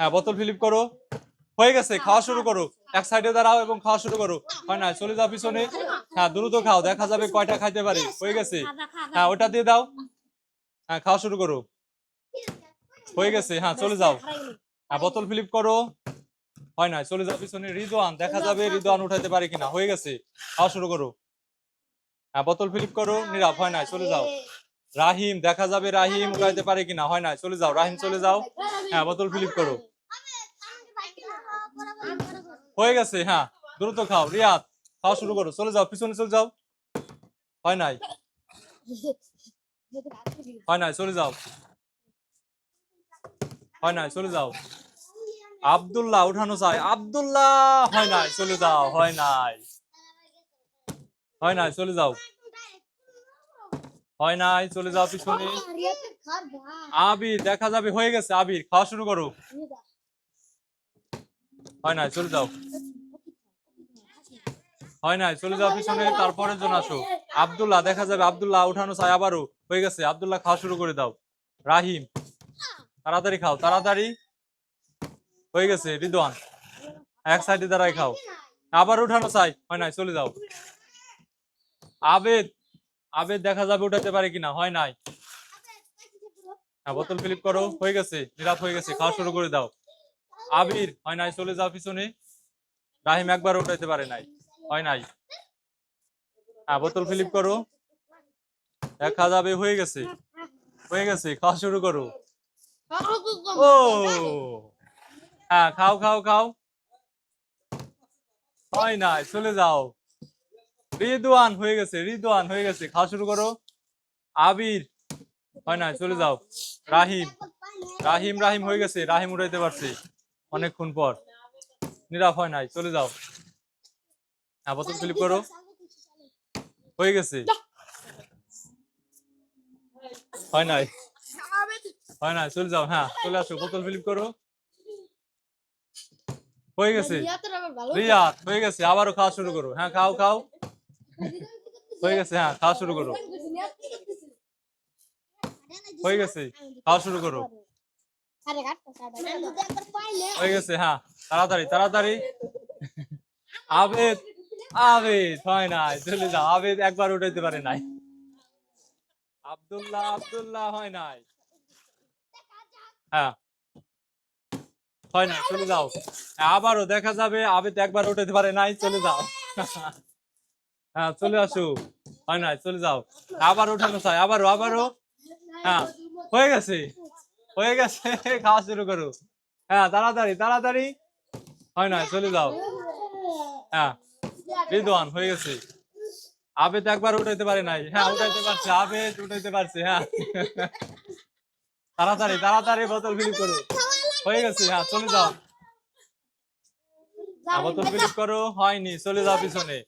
হ্যাঁ বোতল ফিলিপ করো। হয়ে গেছে খাওয়া শুরু করো। এক সাইডে দাঁড়াও এবং খাওয়া শুরু করো। হয় না চলে যাও পিছনে। হ্যাঁ দ্রুত খাও দেখা যাবে কয়টা খাইতে পারি। হয়ে গেছে। হ্যাঁ ওটা দিয়ে দাও। হ্যাঁ খাওয়া শুরু করো। হয়ে গেছে হ্যাঁ চলে যাও। হ্যাঁ বোতল ফিলিপ করো। হয় না চলে যাও পিছনে। রিদওয়ান দেখা যাবে রিদওয়ান উঠাইতে পারে কিনা। হয়ে গেছে খাওয়া শুরু করো। হ্যাঁ বোতল ফিলিপ করো। নীরব হয় না চলে যাও। রাহিম দেখা যাবে রাহিম উঠাইতে পারে কিনা। হয় না চলে যাও। রাহিম চলে যাও। হ্যাঁ বোতল ফিলিপ করো। হয়ে গেছে হ্যাঁ দ্রুত খাও, রিয়াদ, খাওয়া শুরু করো, চলে যাও, পিছনে চলে যাও। হয় নাই? হয় নাই, চলে যাও। হয় নাই, চলে যাও। আব্দুল্লাহ, উঠানো চাই আব্দুল্লাহ, হয় নাই, চলে যাও, হয় নাই। হয় নাই, চলে যাও। হয় নাই চলে যাও পিছনে। আবির দেখা যাবে হয়ে গেছে আবির খাওয়া শুরু করো। হয় নাই চলে যাও। হয় নাই চলে যাও পিছনে তারপরের জন্য আসো। আব্দুল্লাহ দেখা যাবে আব্দুল্লাহ উঠানো চাই আবারও হয়ে গেছে। আব্দুল্লাহ খাওয়া শুরু করে দাও। রাহিম তাড়াতাড়ি খাও তাড়াতাড়ি। হয়ে গেছে রিদওয়ান। এক সাইডে দাঁড়াই খাও। আবার উঠানো চাই হয় নাই চলে যাও। আবেদ আবেদ দেখা যাবে, উঠাতে পারে কিনা? হয় নাই। হ্যাঁ বোতল ফিলিপ করো, হয়ে গেছে, নিরাপ হয়ে গেছে, খাওয়া শুরু করে দাও। আবির, হয় নাই, চলে যাও পিছনে। রাহিম একবার উঠাইতে পারে নাই, হয় নাই। হ্যাঁ বোতল ফিলিপ করো। দেখা যাবে, হয়ে গেছে। হয়ে গেছে, খাওয়া শুরু করো। ও! হ্যাঁ খাও খাও খাও। হয় নাই, চলে যাও। রিদওয়ান হয়ে গেছে রিদওয়ান হয়ে গেছে। খাওয়া শুরু করো। আবির হয় নাই চলে যাও। রাহিম রাহিম রাহিম হয়ে গেছে রাহিম উড়াইতে পারছে। অনেকক্ষণ পর। নিরাপ হয় নাই চলে যাও। হ্যাঁ বোতল ফিলিপ করো। হয়ে গেছে। হয় নাই। হয় নাই চলে যাও হ্যাঁ চলে আসো বোতল ফিলিপ করো। হয়ে গেছে। রিয়াদ হয়ে গেছে আবারও খাওয়া শুরু করো। হ্যাঁ খাও খাও। হয়ে গেছে হ্যাঁ খাওয়া শুরু করো। হয়ে গেছে, খাওয়া শুরু করো। হয়ে গেছে হ্যাঁ তাড়াতাড়ি তাড়াতাড়ি। আবেদ আবেদ, হয় নাই, চলে যাও, আবেদ একবার উঠাইতে পারে নাই। আব্দুল্লাহ আব্দুল্লাহ, হয় নাই। হ্যাঁ। হয় না চলে যাও। আবারও দেখা যাবে, আবেদ একবার উঠাইতে পারে নাই, চলে যাও। হ্যাঁ চলে আসো। হয় নাই চলে যাও। আবার উঠানো চাই আবারও আবারও। হ্যাঁ হয়ে গেছে। হয়ে গেছে খাওয়া শুরু করো। হ্যাঁ তাড়াতাড়ি তাড়াতাড়ি। হয় না চলে যাও। হ্যাঁ রিদওয়ান হয়ে গেছে। আবেদ একবার উঠাইতে পারে নাই। হ্যাঁ উঠাইতে পারছে আবেদ উঠাইতে পারছে হ্যাঁ। তাড়াতাড়ি তাড়াতাড়ি বোতল ফিলিপ করো। হয়ে গেছে হ্যাঁ চলে যাও। হ্যাঁ, বোতল ফিলিপ করো হয়নি চলে যাও পিছনে।